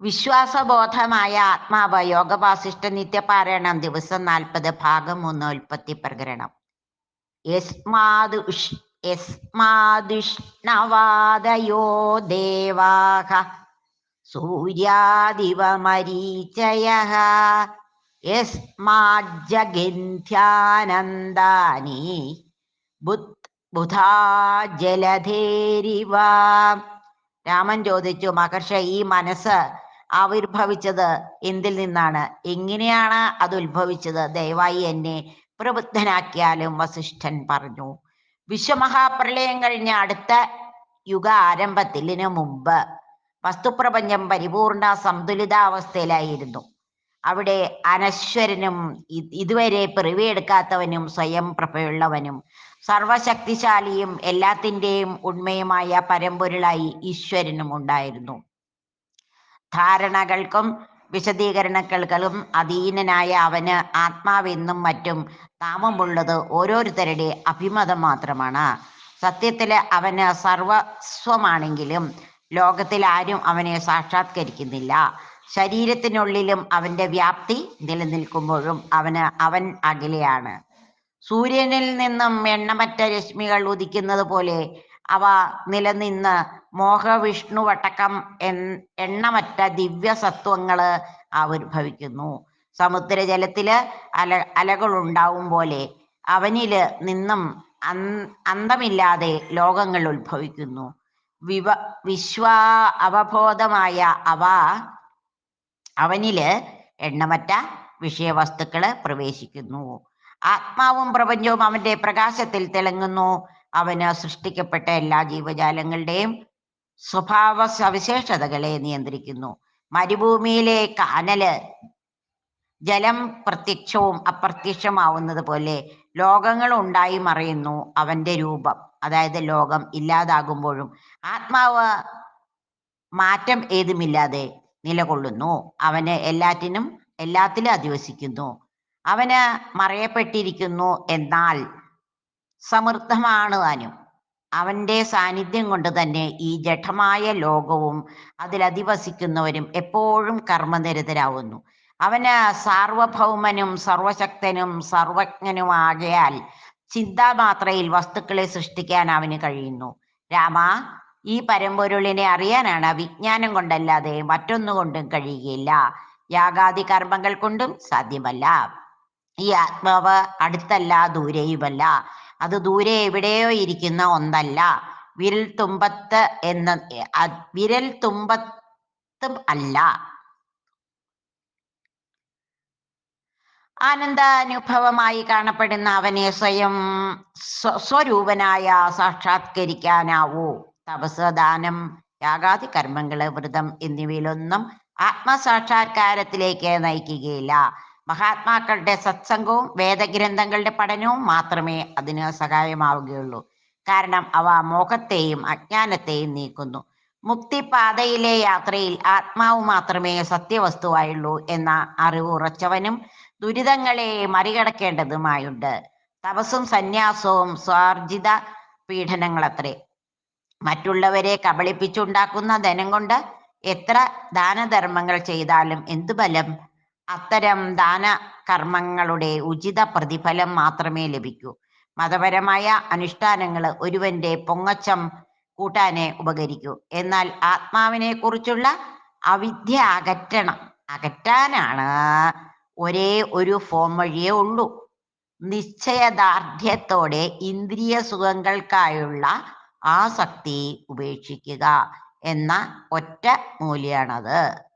വിശ്വാസബോധമായ ആത്മാവ് യോഗവാസിഷ്ഠ നിത്യപാരായണം ദിവസം നാൽപ്പത് ഭാഗം മൂന്ന് ഉൽപ്പത്തി പ്രകരണം. യസ്മാദുഷ്ണവാദയോ ദേവാഹ സൂര്യാദിവമരീചയ യസ്മാജഗന്ധ്യാനന്ദാനി ബുധാ ജലധേരിവ രാമൻ ചോദിച്ചു മഹർഷ ഈ മനസ്സ് ആവിർഭവിച്ചത് എന്തിൽ നിന്നാണ്? എങ്ങനെയാണ് അത് ഉത്ഭവിച്ചത്? ദയവായി എന്നെ പ്രബുദ്ധനാക്കിയാലും വസിഷ്ഠൻ പറഞ്ഞു. വിശ്വമഹാപ്രളയം കഴിഞ്ഞ അടുത്ത യുഗ ആരംഭത്തിലിന് മുമ്പ് വസ്തുപ്രപഞ്ചം പരിപൂർണ സന്തുലിതാവസ്ഥയിലായിരുന്നു. അവിടെ അനശ്വരനും ഇതുവരെ പിറവിയെടുക്കാത്തവനും സ്വയം പ്രഭയുള്ളവനും സർവശക്തിശാലിയും എല്ലാത്തിന്റെയും ഉണ്മയുമായ പരമ്പൊരുളായി ഈശ്വരനും ഉണ്ടായിരുന്നു. ധാരണകൾക്കും വിശദീകരണങ്ങൾക്കും അധീനനായ അവന് ആത്മാവെന്നും മറ്റും നാമമുള്ളത് ഓരോരുത്തരുടെ അഭിമതം മാത്രമാണ്. സത്യത്തിൽ അവന് സർവസ്വമാണെങ്കിലും ലോകത്തിൽ ആരും അവനെ സാക്ഷാത്കരിക്കുന്നില്ല. ശരീരത്തിനുള്ളിലും അവന്റെ വ്യാപ്തി നിലനിൽക്കുമ്പോഴും അവന് അവൻ അകലെയാണ്. സൂര്യനിൽ നിന്നും എണ്ണമറ്റ രശ്മികൾ ഉദിക്കുന്നത് പോലെ അവ നിലനിന്ന് മോഹവിഷ്ണുവട്ടക്കം എൻ എണ്ണമറ്റ ദിവ്യ സത്വങ്ങൾ ആവിർഭവിക്കുന്നു. സമുദ്രജലത്തിൽ അല അലകൾ ഉണ്ടാവും പോലെ അവനിൽ നിന്നും അന്തമില്ലാതെ ലോകങ്ങൾ ഉത്ഭവിക്കുന്നു. വിവ വിശ്വാ അവബോധമായ അവ അവനിൽ എണ്ണമറ്റ വിഷയവസ്തുക്കൾ പ്രവേശിക്കുന്നു. ആത്മാവും പ്രപഞ്ചവും അവന്റെ പ്രകാശത്തിൽ തിളങ്ങുന്നു. അവന് സൃഷ്ടിക്കപ്പെട്ട എല്ലാ ജീവജാലങ്ങളുടെയും സ്വഭാവ സവിശേഷതകളെ നിയന്ത്രിക്കുന്നു. മരുഭൂമിയിലെ കാനൽ ജലം പ്രത്യക്ഷവും അപ്രത്യക്ഷമാവുന്നത് പോലെ ലോകങ്ങൾ ഉണ്ടായി മറയുന്നു അവന്റെ രൂപം. അതായത് ലോകം ഇല്ലാതാകുമ്പോഴും ആത്മാവ് മാറ്റം ഏതുമില്ലാതെ നിലകൊള്ളുന്നു. അവന് എല്ലാറ്റിനും എല്ലാത്തിലും അധിവസിക്കുന്നു. അവന് മറയപ്പെട്ടിരിക്കുന്നു എന്നാൽ സമൃദ്ധമാണ് താനും അവന്റെ സാന്നിധ്യം കൊണ്ട് തന്നെ ഈ ജഠമായ ലോകവും അതിൽ അധിവസിക്കുന്നവരും എപ്പോഴും കർമ്മനിരതരാവുന്നു. അവന് സാർവഭൗമനും സർവശക്തനും സർവജ്ഞനുമാകയാൽ ചിന്താമാത്രയിൽ വസ്തുക്കളെ സൃഷ്ടിക്കാൻ അവന് കഴിയുന്നു. രാമ ഈ പരമ്പൊരുളിനെ അറിയാനാണ് വിജ്ഞാനം കൊണ്ടല്ലാതെ മറ്റൊന്നുകൊണ്ടും കഴിയുകയില്ല. യാഗാദി കർമ്മങ്ങൾ കൊണ്ടും സാധ്യമല്ല. ഈ ആത്മാവ് അടുത്തല്ല ദൂരെയുമല്ല. അത് ദൂരെ എവിടെയോ ഇരിക്കുന്ന ഒന്നല്ല. വിരൽ തുമ്പത്ത് എന്ന വിരൽ തുമ്പത്ത് അല്ല. ആനന്ദാനുഭവമായി കാണപ്പെടുന്ന അവനെ സ്വയം സ്വ- സ്വരൂപനായ സാക്ഷാത്കരിക്കാനാവൂ. തപസ് ദാനം യാഗാതി കർമ്മങ്ങൾ വ്രതം എന്നിവയിലൊന്നും ആത്മസാക്ഷാത്കാരത്തിലേക്ക് നയിക്കുകയില്ല. മഹാത്മാക്കളുടെ സത്സംഗവും വേദഗ്രന്ഥങ്ങളുടെ പഠനവും മാത്രമേ അതിന് സഹായമാവുകയുള്ളൂ. കാരണം അവ മോഹത്തെയും അജ്ഞാനത്തെയും നീക്കുന്നു. മുക്തിപാതയിലെ യാത്രയിൽ ആത്മാവ് മാത്രമേ സത്യവസ്തുവായുള്ളൂ എന്ന അറിവ് ഉറച്ചവനും ദുരിതങ്ങളെ മറികടക്കേണ്ടതുമായുണ്ട്. തപസ്സും സന്യാസവും സ്വാർജിത പീഡനങ്ങളത്രേ. മറ്റുള്ളവരെ കബളിപ്പിച്ചുണ്ടാക്കുന്ന ധനം കൊണ്ട് എത്ര ദാനധർമ്മങ്ങൾ ചെയ്താലും എന്തു ബലം അത്തരം ദാന കർമ്മങ്ങളുടെ ഉചിത പ്രതിഫലം മാത്രമേ ലഭിക്കൂ. മതപരമായ അനുഷ്ഠാനങ്ങൾ ഒരുവന്റെ പൊങ്ങച്ചം കൂട്ടാനെ ഉപകരിക്കൂ. എന്നാൽ ആത്മാവിനെ കുറിച്ചുള്ള അവിദ്യ അകറ്റണം. അകറ്റാനാണ് ഒരേ ഒരു ഫോം വഴിയേ ഉള്ളൂ. നിശ്ചയദാർഢ്യത്തോടെ ഇന്ദ്രിയ സുഖങ്ങൾക്കായുള്ള ആസക്തി ഉപേക്ഷിക്കുക എന്ന ഒറ്റ മൂല്യാണത്.